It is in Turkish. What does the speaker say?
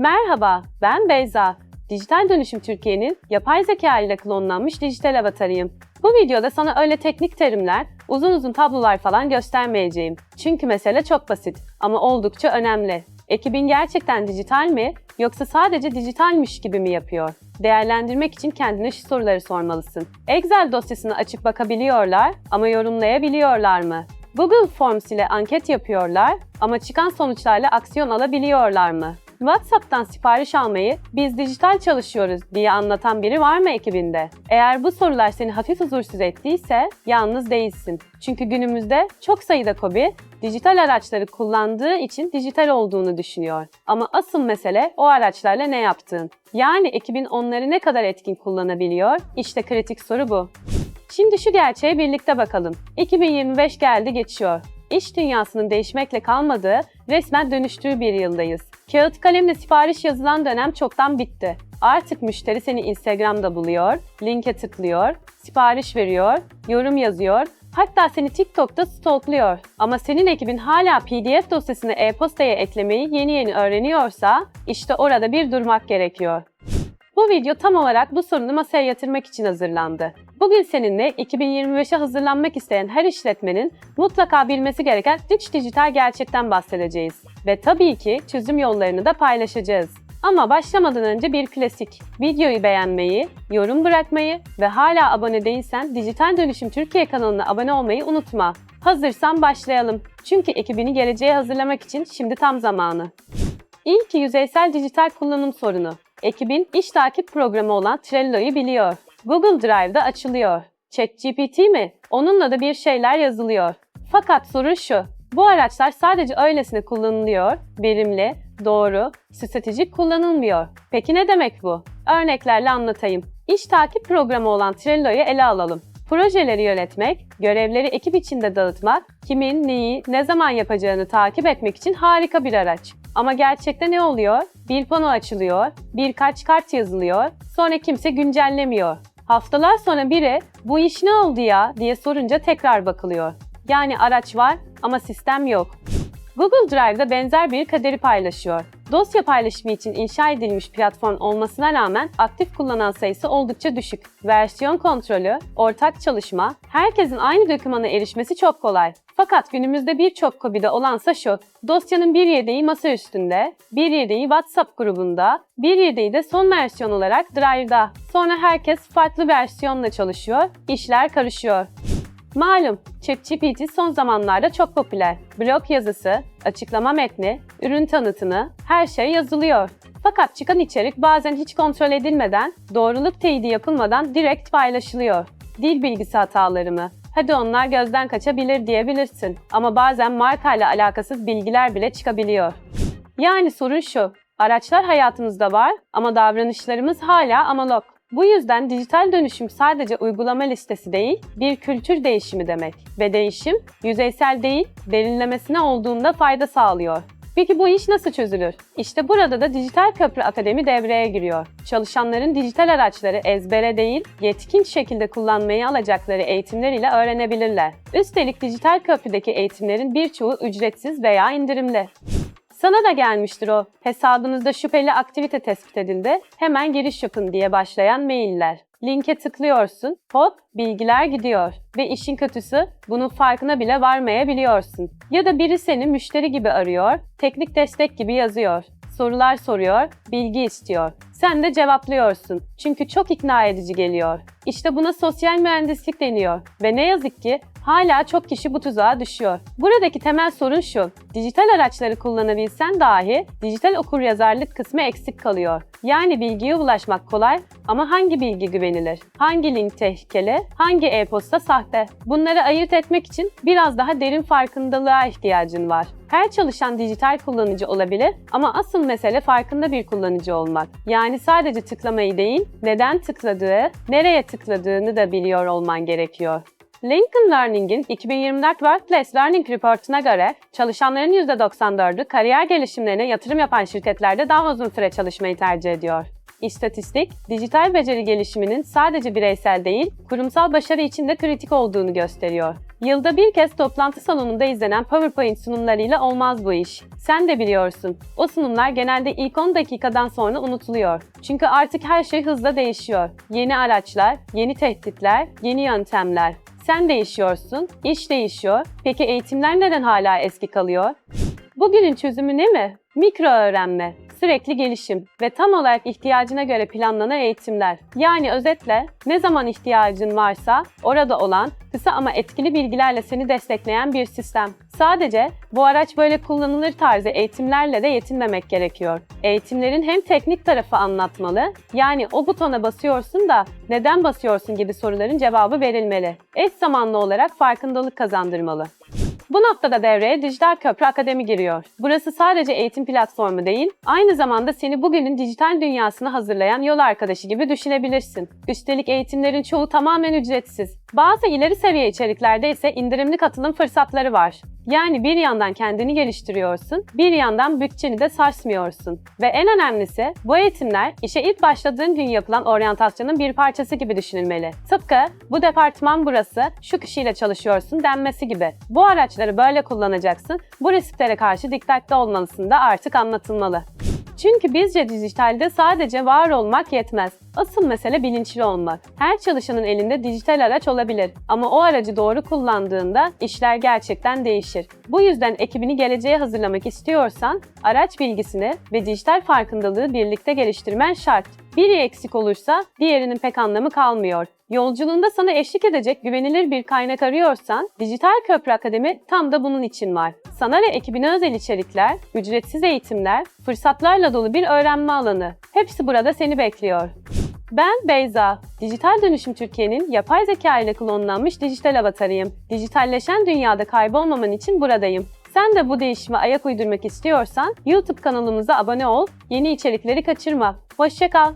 Merhaba, ben Beyza. Dijital Dönüşüm Türkiye'nin yapay zeka ile klonlanmış dijital avatarıyım. Bu videoda sana öyle teknik terimler, uzun uzun tablolar falan göstermeyeceğim. Çünkü mesele çok basit ama oldukça önemli. Ekibin gerçekten dijital mi yoksa sadece dijitalmiş gibi mi yapıyor? Değerlendirmek için kendine şu soruları sormalısın. Excel dosyasını açıp bakabiliyorlar ama yorumlayabiliyorlar mı? Google Forms ile anket yapıyorlar ama çıkan sonuçlarla aksiyon alabiliyorlar mı? WhatsApp'tan sipariş almayı biz dijital çalışıyoruz diye anlatan biri var mı ekibinde? Eğer bu sorular seni hafif huzursuz ettiyse yalnız değilsin. Çünkü günümüzde çok sayıda KOBİ dijital araçları kullandığı için dijital olduğunu düşünüyor. Ama asıl mesele o araçlarla ne yaptığın. Yani ekibin onları ne kadar etkin kullanabiliyor? İşte kritik soru bu. Şimdi şu gerçeğe birlikte bakalım. 2025 geldi geçiyor. İş dünyasının değişmekle kalmadığı, resmen dönüştüğü bir yıldayız. Kağıt kalemle sipariş yazılan dönem çoktan bitti. Artık müşteri seni Instagram'da buluyor, linke tıklıyor, sipariş veriyor, yorum yazıyor, hatta seni TikTok'ta stalkluyor. Ama senin ekibin hala PDF dosyasını e-postaya eklemeyi yeni yeni öğreniyorsa, işte orada bir durmak gerekiyor. Bu video tam olarak bu sorunu masaya yatırmak için hazırlandı. Bugün seninle 2025'e hazırlanmak isteyen her işletmenin mutlaka bilmesi gereken 3 dijital gerçekten bahsedeceğiz. Ve tabii ki çözüm yollarını da paylaşacağız. Ama başlamadan önce bir klasik. Videoyu beğenmeyi, yorum bırakmayı ve hala abone değilsen Dijital Dönüşüm Türkiye kanalına abone olmayı unutma. Hazırsan başlayalım. Çünkü ekibini geleceğe hazırlamak için şimdi tam zamanı. İlk yüzeysel dijital kullanım sorunu. Ekibin iş takip programı olan Trello'yu biliyor. Google Drive'da açılıyor. ChatGPT mi? Onunla da bir şeyler yazılıyor. Fakat sorun şu. Bu araçlar sadece öylesine kullanılıyor, verimli, doğru, stratejik kullanılmıyor. Peki ne demek bu? Örneklerle anlatayım. İş takip programı olan Trello'yu ele alalım. Projeleri yönetmek, görevleri ekip içinde dağıtmak, kimin, neyi, ne zaman yapacağını takip etmek için harika bir araç. Ama gerçekte ne oluyor? Bir pano açılıyor, birkaç kart yazılıyor, sonra kimse güncellemiyor. Haftalar sonra biri bu iş ne oldu ya diye sorunca tekrar bakılıyor. Yani araç var ama sistem yok. Google Drive'da benzer bir kaderi paylaşıyor. Dosya paylaşımı için inşa edilmiş platform olmasına rağmen aktif kullanan sayısı oldukça düşük. Versiyon kontrolü, ortak çalışma, herkesin aynı dokümana erişmesi çok kolay. Fakat günümüzde birçok KOBİ'de olansa şu, dosyanın bir yedeği masa üstünde, bir yedeği WhatsApp grubunda, bir yedeği de son versiyon olarak Drive'da. Sonra herkes farklı versiyonla çalışıyor, işler karışıyor. Malum, ChatGPT son zamanlarda çok popüler. Blog yazısı, açıklama metni, ürün tanıtımı, her şey yazılıyor. Fakat çıkan içerik bazen hiç kontrol edilmeden, doğruluk teyidi yapılmadan direkt paylaşılıyor. Dil bilgisi hataları mı? Hadi onlar gözden kaçabilir diyebilirsin. Ama bazen markayla alakasız bilgiler bile çıkabiliyor. Yani sorun şu, araçlar hayatımızda var ama davranışlarımız hala analog. Bu yüzden dijital dönüşüm sadece uygulama listesi değil, bir kültür değişimi demek. Ve değişim, yüzeysel değil, derinlemesine olduğunda fayda sağlıyor. Peki bu iş nasıl çözülür? İşte burada da Dijital Köprü Akademi devreye giriyor. Çalışanların dijital araçları ezbere değil, yetkin şekilde kullanmayı alacakları eğitimler ile öğrenebilirler. Üstelik Dijital Köprü'deki eğitimlerin birçoğu ücretsiz veya indirimli. Sana da gelmiştir o. Hesabınızda şüpheli aktivite tespit edildi. Hemen giriş yapın diye başlayan mailler. Linke tıklıyorsun, hop bilgiler gidiyor. Ve işin kötüsü bunun farkına bile varmayabiliyorsun. Ya da biri seni müşteri gibi arıyor, teknik destek gibi yazıyor. Sorular soruyor, bilgi istiyor. Sen de cevaplıyorsun. Çünkü çok ikna edici geliyor. İşte buna sosyal mühendislik deniyor. Ve ne yazık ki hala çok kişi bu tuzağa düşüyor. Buradaki temel sorun şu. Dijital araçları kullanabilsen dahi dijital okuryazarlık kısmı eksik kalıyor. Yani bilgiye ulaşmak kolay ama hangi bilgi güvenilir? Hangi link tehlikeli? Hangi e-posta sahte? Bunları ayırt etmek için biraz daha derin farkındalığa ihtiyacın var. Her çalışan dijital kullanıcı olabilir ama asıl mesele farkında bir kullanıcı olmak. Yani sadece tıklamayı değil, neden tıkladığı, nereye tıkladığını da biliyor olman gerekiyor. Lincoln Learning'in 2024 Workplace Learning Report'una göre çalışanların %94'ü kariyer gelişimlerine yatırım yapan şirketlerde daha uzun süre çalışmayı tercih ediyor. İstatistik, dijital beceri gelişiminin sadece bireysel değil, kurumsal başarı için de kritik olduğunu gösteriyor. Yılda bir kez toplantı salonunda izlenen PowerPoint sunumlarıyla olmaz bu iş. Sen de biliyorsun. O sunumlar genelde ilk 10 dakikadan sonra unutuluyor. Çünkü artık her şey hızla değişiyor. Yeni araçlar, yeni tehditler, yeni yöntemler. Sen değişiyorsun, iş değişiyor. Peki eğitimler neden hala eski kalıyor? Bugünün çözümü ne mi? Mikro öğrenme, sürekli gelişim ve tam olarak ihtiyacına göre planlanan eğitimler. Yani özetle ne zaman ihtiyacın varsa orada olan kısa ama etkili bilgilerle seni destekleyen bir sistem. Sadece bu araç böyle kullanılır tarzı eğitimlerle de yetinmemek gerekiyor. Eğitimlerin hem teknik tarafı anlatmalı, yani o butona basıyorsun da neden basıyorsun gibi soruların cevabı verilmeli. Eş zamanlı olarak farkındalık kazandırmalı. Bu noktada devreye Dijital Köprü Akademi giriyor. Burası sadece eğitim platformu değil, aynı zamanda seni bugünün dijital dünyasına hazırlayan yol arkadaşı gibi düşünebilirsin. Üstelik eğitimlerin çoğu tamamen ücretsiz. Bazı ileri seviye içeriklerde ise indirimli katılım fırsatları var. Yani bir yandan kendini geliştiriyorsun, bir yandan bütçeni de sarsmıyorsun. Ve en önemlisi bu eğitimler işe ilk başladığın gün yapılan oryantasyonun bir parçası gibi düşünülmeli. Tıpkı bu departman burası, şu kişiyle çalışıyorsun denmesi gibi. Bu araçları böyle kullanacaksın, bu risklere karşı dikkatli olmalısın da artık anlatılmalı. Çünkü bizce dijitalde sadece var olmak yetmez. Asıl mesele bilinçli olmak. Her çalışanın elinde dijital araç olabilir ama o aracı doğru kullandığında işler gerçekten değişir. Bu yüzden ekibini geleceğe hazırlamak istiyorsan araç bilgisini ve dijital farkındalığı birlikte geliştirmen şart. Biri eksik olursa diğerinin pek anlamı kalmıyor. Yolculuğunda sana eşlik edecek güvenilir bir kaynak arıyorsan, Dijital Köprü Akademi tam da bunun için var. Sana ve ekibine özel içerikler, ücretsiz eğitimler, fırsatlarla dolu bir öğrenme alanı. Hepsi burada seni bekliyor. Ben Beyza. Dijital Dönüşüm Türkiye'nin yapay zeka ile klonlanmış dijital avatarıyım. Dijitalleşen dünyada kaybolmaman için buradayım. Sen de bu değişime ayak uydurmak istiyorsan YouTube kanalımıza abone ol, yeni içerikleri kaçırma. Hoşçakal.